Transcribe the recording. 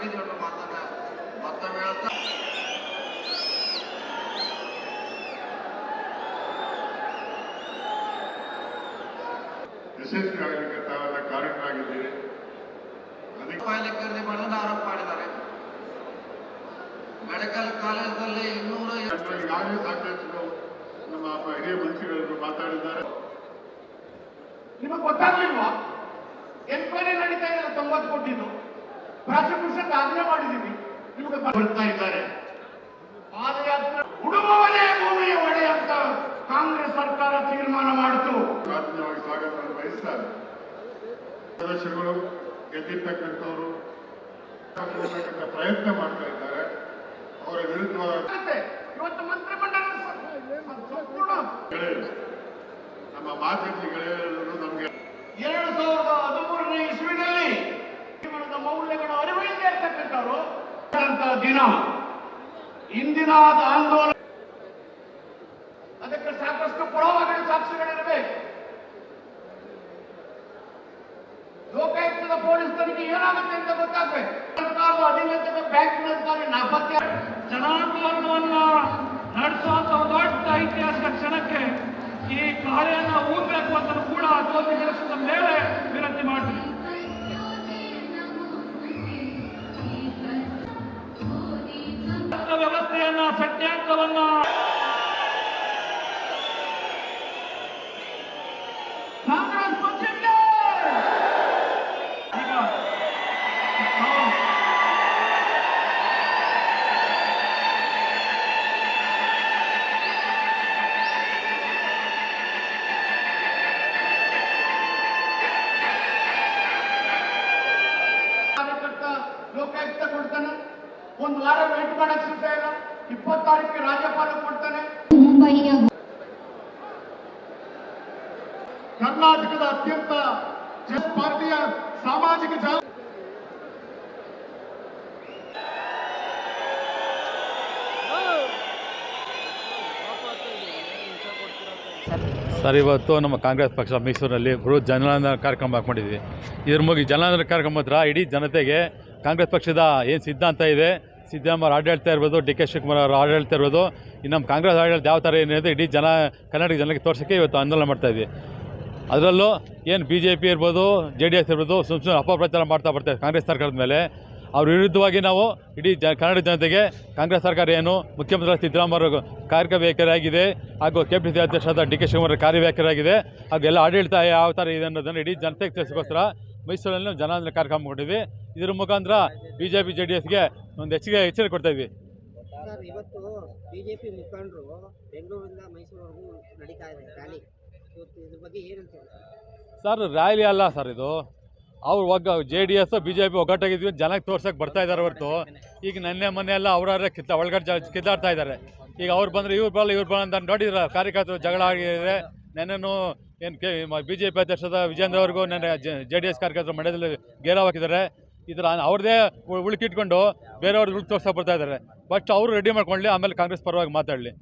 ಮುಗಿದ್ಬಿಟ್ಟು ಮಾತನ್ನ ಮತ್ತೊಮ್ಮೆ ಹೇಳ್ತಾ ಆರೋಪ ಮಾಡಿದ್ದಾರೆ. ಮೆಡಿಕಲ್ ಕಾಲೇಜಲ್ಲಿ ಇನ್ನೂರ ನಮ್ಮ ಹಿರಿಯ ಮಂತ್ರಿಗಳು ಮಾತಾಡಿದ್ದಾರೆ. ನಿಮಗೆ ಗೊತ್ತಾಗ್ಲಿಲ್ವಾ? ಎನ್ಕ್ವೈರಿ ನಡೀತಾ ಇದೆ ತೊಂಬತ್ತು ಕೋಟಿದ್ದು ಪ್ರಾಸಿಕ್ಯೂಷನ್ ಆಗ್ರಹ ಮಾಡಿದೀವಿ ನಿಮಗೆ ಬರ್ತಾ ಇದ್ದಾರೆ. ಪಾದಯಾತ್ರೆ ಉಡುಗುವನೇ ಭೂಮಿಯ ಒಡೆ ಅಂತ ಕಾಂಗ್ರೆಸ್ ಸರ್ಕಾರ ತೀರ್ಮಾನ ಮಾಡಿತು. ಆತ್ಮೀಯವಾಗಿ ಸ್ವಾಗತ ಬಯಸ್ತಾರೆ ಸದಸ್ಯರುಗಳು ಗೆದ್ದಿರ್ತಕ್ಕಂಥವರು ಪ್ರಯತ್ನ ಮಾಡ್ತಾ ಇದ್ದಾರೆ. ಅವರ ವಿರುದ್ಧ ಇವತ್ತು ಮಂತ್ರಿಮಂಡಲ ನಮ್ಮ ಮಾತೃಗಳೇ ಗೆಳೆಯರು ಇಂದಿನ ಆಂದೋಲನ ಅದಕ್ಕೆ ಸಾಕಷ್ಟು ಪುರಾವೆಗಳು ಸಾಕ್ಷಿಗಳಿರಬೇಕು ಲೋಕಾಯುಕ್ತದ ಪೊಲೀಸ್ ತನಿಖೆ ಏನಾಗುತ್ತೆ ಅಂತ ಗೊತ್ತಾಗಬೇಕು ಸರ್ಕಾರದ ಅಧೀನತೆಗೆ ಬ್ಯಾಂಕ್ನಂತಾರೆ ನಾಪತ್ತೆ ಜನಾಂದೋಲನವನ್ನ ಕಾರ್ಯಕರ್ತ ಲೋಕಾಯುಕ್ತ ಕೊಡ್ತಾನೆ. ಒಂದು ವಾರ ವೇಟ್ ಮಾಡಕ್ ಸಿಗ್ತಾ ಇಲ್ಲ. ಇಪ್ಪತ್ತಾರಕ್ಕೆ ರಾಜ್ಯಪಾಲ ಕೊಡ್ತಾನೆ. ಕರ್ನಾಟಕದ ಅತ್ಯಂತ ಪಾರ್ಟಿಯ ಸಾಮಾಜಿಕ ಜಾ ಸರ್. ಇವತ್ತು ನಮ್ಮ ಕಾಂಗ್ರೆಸ್ ಪಕ್ಷ ಮೈಸೂರಿನಲ್ಲಿ ಬೃಹತ್ ಜನಾಂದೋಲನ ಕಾರ್ಯಕ್ರಮ ಹಾಕೊಂಡಿದ್ವಿ ಇದ್ರ ಮುಗಿ ಜನಾಂದೋಲನ ಕಾರ್ಯಕ್ರಮ ಹತ್ರ ಇಡೀ ಜನತೆಗೆ ಕಾಂಗ್ರೆಸ್ ಪಕ್ಷದ ಏನು ಸಿದ್ಧಾಂತ ಇದೆ, ಸಿದ್ದರಾಮಯ್ಯ ಆಡಳಿತ ಇರ್ಬೋದು, ಡಿ ಕೆ ಶಿವಕುಮಾರ್ ಅವರು ಆಡಳಿತ ಇರ್ಬೋದು, ಇನ್ನು ನಮ್ಮ ಕಾಂಗ್ರೆಸ್ ಆಡಳಿತ ಯಾವ ಥರ ಏನಿದೆ ಇಡೀ ಜನ, ಕರ್ನಾಟಕ ಜನಕ್ಕೆ ತೋರ್ಸೋಕ್ಕೆ ಇವತ್ತು ಆಂದೋಲನ ಮಾಡ್ತಾಯಿದ್ವಿ ಅದರಲ್ಲೂ ಏನು ಬಿ ಜೆ ಪಿ ಇರ್ಬೋದು, ಜೆ ಡಿ ಎಸ್ ಇರ್ಬೋದು ಸುಮ್ಮ ಸುಮ್ಮನೆ ಅಪಪ್ರಚಾರ ಮಾಡ್ತಾ ಬರ್ತಾರೆ ಕಾಂಗ್ರೆಸ್ ಸರ್ಕಾರದ ಮೇಲೆ ಅವ್ರ ವಿರುದ್ಧವಾಗಿ ನಾವು ಇಡೀ ಜ ಕನ್ನಡ ಜನತೆಗೆ ಕಾಂಗ್ರೆಸ್ ಸರ್ಕಾರ ಏನು ಮುಖ್ಯಮಂತ್ರಿ ಸಿದ್ದರಾಮಯ್ಯ ಕಾರ್ಯವೈಖರಿಯಾಗಿದೆ ಹಾಗೂ ಕೆ ಪಿ ಸಿ ಅಧ್ಯಕ್ಷರಾದ ಡಿ ಕೆ ಶಿವಕುಮಾರ್ ಕಾರ್ಯವೈಖರಿಯಾಗಿದೆ ಹಾಗೂ ಎಲ್ಲ ಆಡಳಿತ ಯಾವ ಥರ ಇದೆ ಅನ್ನೋದನ್ನು ಇಡೀ ಜನತೆಗೆ ತಿಳಿಸೋಕ್ಕೋಸ್ಕರ ಮೈಸೂರಲ್ಲಿ ನಾವು ಜನಾಂದೋಲನ ಕಾರ್ಯಕ್ರಮ ಮಾಡಿದ್ವಿ ಇದರ ಮುಖಾಂತರ B J P J D ಎಸ್ಗೆ ಒಂದು ಹೆಚ್ಚಿಗೆ ಎಚ್ಚರಿಕೆ ಕೊಡ್ತಾ ಇದ್ವಿ. ಸರ್ ಇವತ್ತು ಬಿಜೆಪಿ ಮುಖಂಡರು ಬೆಂಗಳೂರಿಂದ ಮೈಸೂರವರೆಗೂ ನಡೀತಾ ಇದೆ ರ್ಯಾಲಿ. ಇದ್ರ ಬಗ್ಗೆ ಏನಂತ ಸರ್ ರ್ಯಾಲಿ ಅಲ್ಲ ಸರ್ ಇದು. ಅವ್ರು ಒಗ್ಗ J D S B J P ಒಗ್ಗಟ್ಟಾಗಿದ್ವಿ ಜನಕ್ಕೆ ತೋರ್ಸಕ್ಕೆ ಬರ್ತಾ ಇದ್ದಾರೆ ಹೊರತು. ಈಗ ನೆನ್ನೆ ಮನೆ ಎಲ್ಲ ಅವರವರೇ ಕಿತ್ತ ಒಳಗಡೆ ಜ ಕಿತ್ತಾಡ್ತಾ ಇದ್ದಾರೆ ಈಗ ಅವ್ರು ಬಂದರೆ ಇವ್ರು ಬರಲ್ಲ ಇವ್ರು ಬರಲ್ಲ ಅಂತ ನೋಡಿದ್ರೆ? ಕಾರ್ಯಕರ್ತರು ಜಗಳ ಆಗಿದೆ ನೆನ್ನೆನೂ ಏನು ಕೆ ಬಿ ಜೆ ಪಿ ಅಧ್ಯಕ್ಷದ ವಿಜೇಂದ್ರ ಅವ್ರಿಗೂ ನೆನ್ನೆ ಜೆ ಡಿ ಎಸ್ ಕಾರ್ಯಕರ್ತರು ಮಂಡ್ಯದಲ್ಲಿ ಗೇರಾವ್ ಹಾಕಿದ್ದಾರೆ. ಇದ್ರ ಅವ್ರದ್ದೇ ಉಳುಕಿಟ್ಕೊಂಡು ಬೇರೆಯವ್ರಿಗೆ ಉಳ್ಕಿ ತೋರ್ಸಕ್ಕೆ ಬರ್ತಾ ಇದ್ದಾರೆ ಬಟ್ ಅವರು ರೆಡಿ ಮಾಡ್ಕೊಳ್ಳಿ, ಆಮೇಲೆ ಕಾಂಗ್ರೆಸ್ ಪರವಾಗಿ ಮಾತಾಡಲಿ.